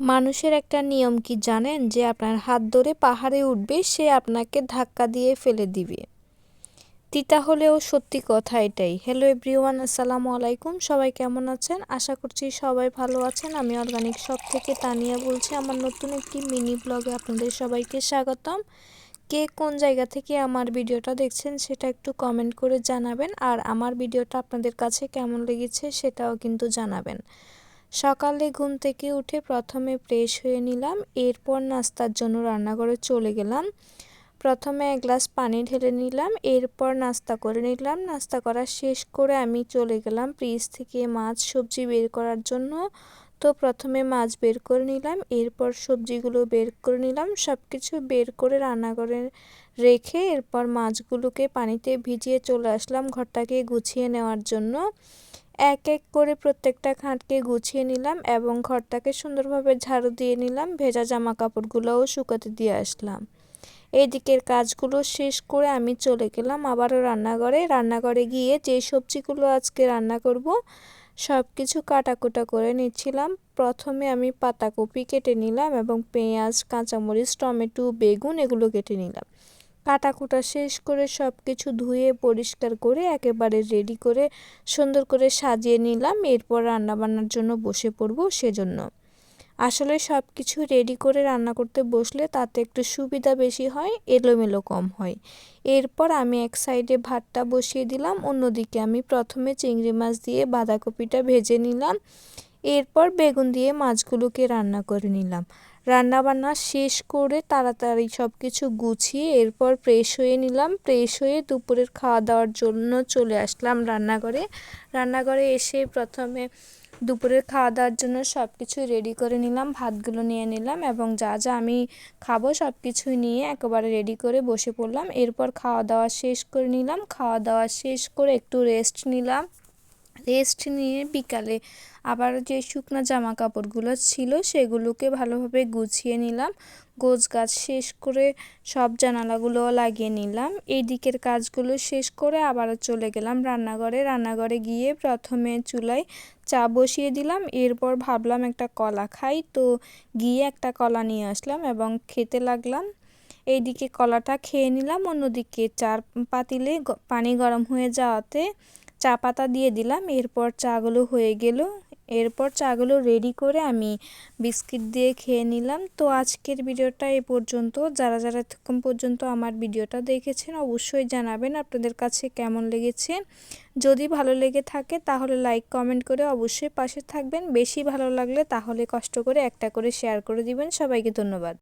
মানুষের একটা নিয়ম কি জানেন? যে আপনার হাত ধরে পাহাড়ে উঠবে, সে আপনাকে ধাক্কা দিয়ে ফেলে দিবে। তিতা হলেও সত্যি কথা এটাই। হ্যালো এভরিওয়ান আসসালামু আলাইকুম। সবাই কেমন আছেন? আশা করছি সবাই ভালো আছেন। আমি অর্গানিক শপ থেকে তানিয়া বলছি। আমার নতুন একটি মিনি ব্লগে আপনাদের সবাইকে স্বাগতম। কে কোন জায়গা থেকে আমার ভিডিওটা দেখছেন, সেটা একটু কমেন্ট করে জানাবেন। আর আমার ভিডিওটা আপনাদের কাছে কেমন লেগেছে, সেটাও কিন্তু জানাবেন। সকালে ঘুম থেকে উঠে প্রথমে ফ্রেশ হয়ে নিলাম, এরপর নাস্তার জন্য রান্নাঘরে চলে গেলাম। প্রথমে এক গ্লাস পানি ঢেলে নিলাম, এরপর নাস্তা করে নিলাম। নাস্তা করা শেষ করে আমি চলে গেলাম ফ্রিজ থেকে মাছ, সবজি বের করার জন্য। তো প্রথমে মাছ বের করে নিলাম, এরপর সবজিগুলো বের করে নিলাম। সব কিছু বের করে রান্নাঘরে রেখে এরপর মাছগুলোকে পানিতে ভিজিয়ে চলে আসলাম ঘরটাকে গুছিয়ে নেওয়ার জন্য। এক এক করে প্রত্যেকটা খাটকে গুছিয়ে নিলাম এবং ঘরটাকে সুন্দরভাবে ঝাড়ু দিয়ে নিলাম, ভেজা জামা কাপড়গুলোও শুকাতে দিয়ে আসলাম। এই দিকের কাজগুলো শেষ করে আমি চলে গেলাম আবারও রান্নাঘরে। রান্নাঘরে গিয়ে যে সবজিগুলো আজকে রান্না করব সব কিছু কাটাকুটা করে নিচ্ছিলাম। প্রথমে আমি পাতাকপি কেটে নিলাম এবং পেঁয়াজ, কাঁচামরিচ, টমেটো, বেগুন এগুলো কেটে নিলাম। কাটাকুটা শেষ করে সব কিছু ধুয়ে, পরিষ্কার করে, একেবারে রেডি করে, সুন্দর করে সাজিয়ে নিলাম। এরপর রান্নাবান্নার জন্য বসে পড়ব সেজন্য। আসলে সব কিছু রেডি করে রান্না করতে বসলে তাতে একটু সুবিধা বেশি হয়, এলোমেলো কম হয়। এরপর আমি এক সাইডে ভাতটা বসিয়ে দিলাম, অন্যদিকে আমি প্রথমে চিংড়ি মাছ দিয়ে বাঁধাকপিটা ভেজে নিলাম। এরপর বেগুন দিয়ে মাছগুলোকে রান্না করে নিলাম। রান্নাবান্না শেষ করে তাড়াতাড়ি সব কিছু গুছিয়ে এরপর ফ্রেশ হয়ে নিলাম। ফ্রেশ হয়ে দুপুরের খাওয়া দাওয়ার জন্য চলে আসলাম রান্নাঘরে। রান্নাঘরে এসে প্রথমে দুপুরের খাওয়া দাওয়ার জন্য সব কিছু রেডি করে নিলাম, ভাতগুলো নিয়ে নিলাম এবং যা যা আমি খাব সব কিছুই নিয়ে একেবারে রেডি করে বসে পড়লাম। এরপর খাওয়া দাওয়া শেষ করে নিলাম। খাওয়া দাওয়া শেষ করে একটু রেস্ট নিলাম। রেস্ট নিয়ে বিকালে আবার যে শুকনো জামা কাপড়গুলো ছিল সেগুলোকে ভালোভাবে গুছিয়ে নিলাম। গোছ গাছ শেষ করে সব জানালাগুলো লাগিয়ে নিলাম। এই দিকের কাজগুলো শেষ করে আবারও চলে গেলাম রান্নাঘরে। রান্নাঘরে গিয়ে প্রথমে চুলায় চা বসিয়ে দিলাম। এরপর ভাবলাম একটা কলা খাই। তো গিয়ে একটা কলা নিয়ে আসলাম এবং খেতে লাগলাম। এইদিকে কলাটা খেয়ে নিলাম। অন্যদিকে চার পাতিলে পানি গরম হয়ে যাওয়াতে চা পাতা দিয়ে দিলাম, এরপর চাগুলো হয়ে গেল। এরপর চাগুলো রেডি করে আমি বিস্কিট দিয়ে খেয়ে নিলাম। তো আজকের ভিডিওটা এ পর্যন্ত। যারা যারা এতক্ষণ পর্যন্ত আমার ভিডিওটা দেখেছেন, অবশ্যই জানাবেন আপনাদের কাছে কেমন লেগেছে। যদি ভালো লেগে থাকে, তাহলে লাইক কমেন্ট করে অবশ্যই পাশে থাকবেন। বেশি ভালো লাগলে তাহলে কষ্ট করে একটা করে শেয়ার করে দিবেন। সবাইকে ধন্যবাদ।